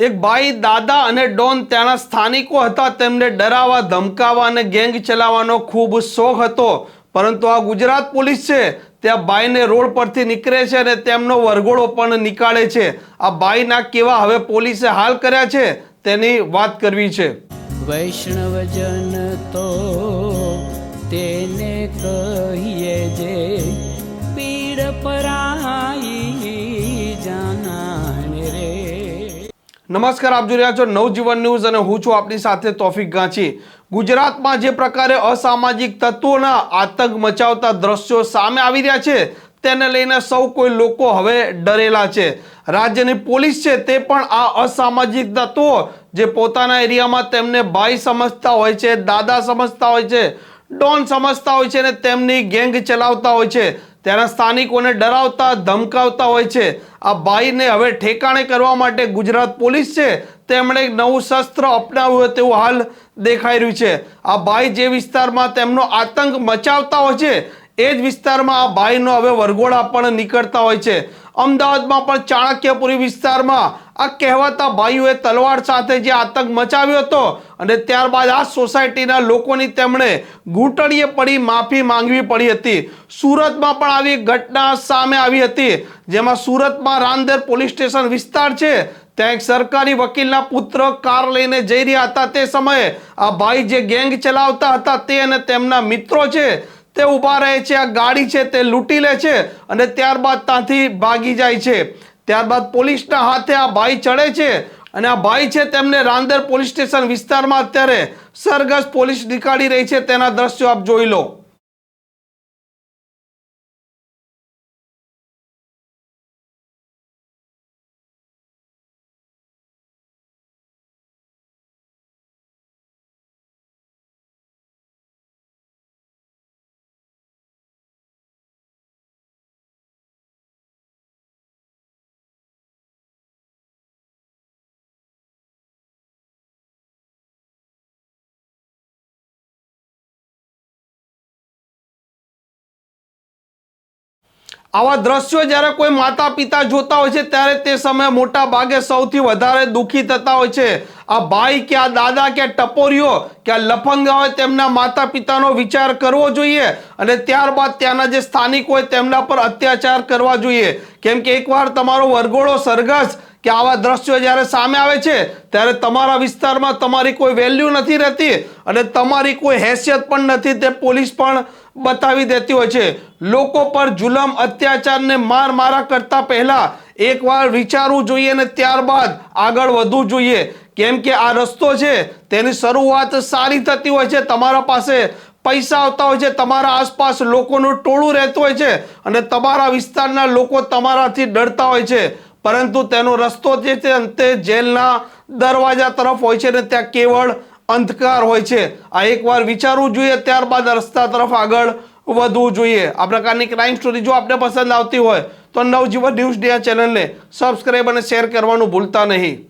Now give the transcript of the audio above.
એક ભાઈ દાદા અને ડોન ત્યાંના સ્થાનિકો હતા. તેમને ડરાવવા, ધમકાવવા અને ગેંગ ચલાવવાનો ખૂબ શોખ હતો. પરંતુ આ ગુજરાત પોલીસ છે, ત્યાં ભાઈને રોડ પરથી નીકળે છે અને તેમનો વરઘોડો પણ નીકાળે છે. આ ભાઈના કેવા હવે પોલીસે હાલ કર્યા છે તેની વાત કરવી છે. વૈષ્ણવજન તો તેને કહીએ નમસ્કાર, આપ જોઈ રહ્યા છો નવજીવન ન્યૂઝ અને હું છું આપની સાથે તોફિક ગાંચી. ગુજરાતમાં જે પ્રકારે અસામાજિક તત્વોના આતંક મચાવતા દ્રશ્યો સામે આવી રહ્યા છે, તેને લઈને સૌ કોઈ લોકો હવે ડરેલા છે. રાજ્યની પોલીસ છે તે પણ આ અસામાજિક તત્વો જે પોતાના એરિયામાં તેમને ભાઈ સમજતા હોય છે, દાદા સમજતા હોય છે, ડોન સમજતા હોય છે અને તેમની ગેંગ ચલાવતા હોય છે ત્યાંના સ્થાનિકોને ડરાવતા, ધમકાવતા હોય છે. આ ભાઈને હવે ઠેકાણે કરવા માટે ગુજરાત પોલીસ છે. તેમણે એક નવું શસ્ત્ર અપનાવ્યું તેવું હાલ દેખાઈ રહ્યું છે. આ ભાઈ જે વિસ્તારમાં તેમનો આતંક મચાવતા હોય છે, એ જ વિસ્તારમાં આ ભાઈનો હવે વરઘોડા પણ નીકળતા હોય છે. અમદાવાદમાં પણ ચાણક્યપુરી વિસ્તારમાં આ કહેવાતા ભાઈઓએ તલવાર સાથે જે આતંક મચાવ્યો હતો અને ત્યારબાદ આ સોસાયટીના લોકોની તેમણે ઘૂંટણીએ પડી માફી માંગવી પડી હતી. સુરતમાં પણ આવી ઘટના સામે આવી હતી. જેમાં સુરતમાં રાંદેર પોલીસ સ્ટેશન વિસ્તાર છે. ત્યાં એક સરકારી વકીલના પુત્ર કાર લઈને જઈ રહ્યા હતા તે સમયે. આ ભાઈ જે ગેંગ ચલાવતા હતા તે અને તેમના મિત્રો છે તે ઊભા રહે છે, આ ગાડી છે તે લૂંટી લે છે અને ત્યારબાદ ત્યાંથી ભાગી જાય છે. ત્યારબાદ પોલીસના હાથે આ ભાઈ ચડે છે અને આ ભાઈ છે તેમને રાંદર પોલીસ સ્ટેશન વિસ્તારમાં અત્યારે સરગસ પોલીસ નીકાળી રહી છે. તેના દ્રશ્યો આપ જોઈ લો. આવા દ્રશ્યો જ્યારે કોઈ માતા પિતા જોતા હોય છે, ત્યારે તે સમયે મોટા ભાગે સૌથી વધારે દુઃખી થતા હોય છે. આ ભાઈ કે આ દાદા કે ટપોરીઓ કે આ લફંગા હોય તેમના માતા પિતાનો વિચાર કરવો જોઈએ અને ત્યારબાદ ત્યાંના જે સ્થાનિક હોય તેમના પર અત્યાચાર કરવા જોઈએ. કેમ કે એકવાર તમારો વરઘોડો સરઘસ કે આવા દ્રશ્યો જ્યારે સામે આવે છે, ત્યારે તમારા વિસ્તારમાં તમારી કોઈ વેલ્યુ નથી રહેતી અને તમારી કોઈ હેસિયત પણ નથી, તે પોલીસ પણ બતાવી દેતી હોય છે. લોકો પર જુલમ, અત્યાચારને માર મારા કરતાં પહેલાં એકવાર વિચારવું જોઈએ અને ત્યારબાદ આગળ વધવું જોઈએ. કેમ કે આ રસ્તો છે, તેની શરૂઆત સારી થતી હોય છે, તમારા પાસે પૈસા આવતા હોય છે, તમારા આસપાસ લોકોનું ટોળું રહેતું હોય છે અને તમારા વિસ્તારના લોકો તમારાથી ડરતા હોય છે. પરંતુ તેનો રસ્તો જે છે, અંતે જેલના દરવાજા તરફ હોય છે અને ત્યાં કેવળ અંધકાર હોય છે. આ એકવાર વિચારવું જોઈએ, ત્યારબાદ રસ્તા તરફ આગળ વધવું જોઈએ. આ પ્રકારની ક્રાઇમ સ્ટોરી જો આપને પસંદ આવતી હોય, તો નવજીવન ન્યૂઝ ડે ચેનલને સબસ્ક્રાઈબ અને શેર કરવાનું ભૂલતા નહીં.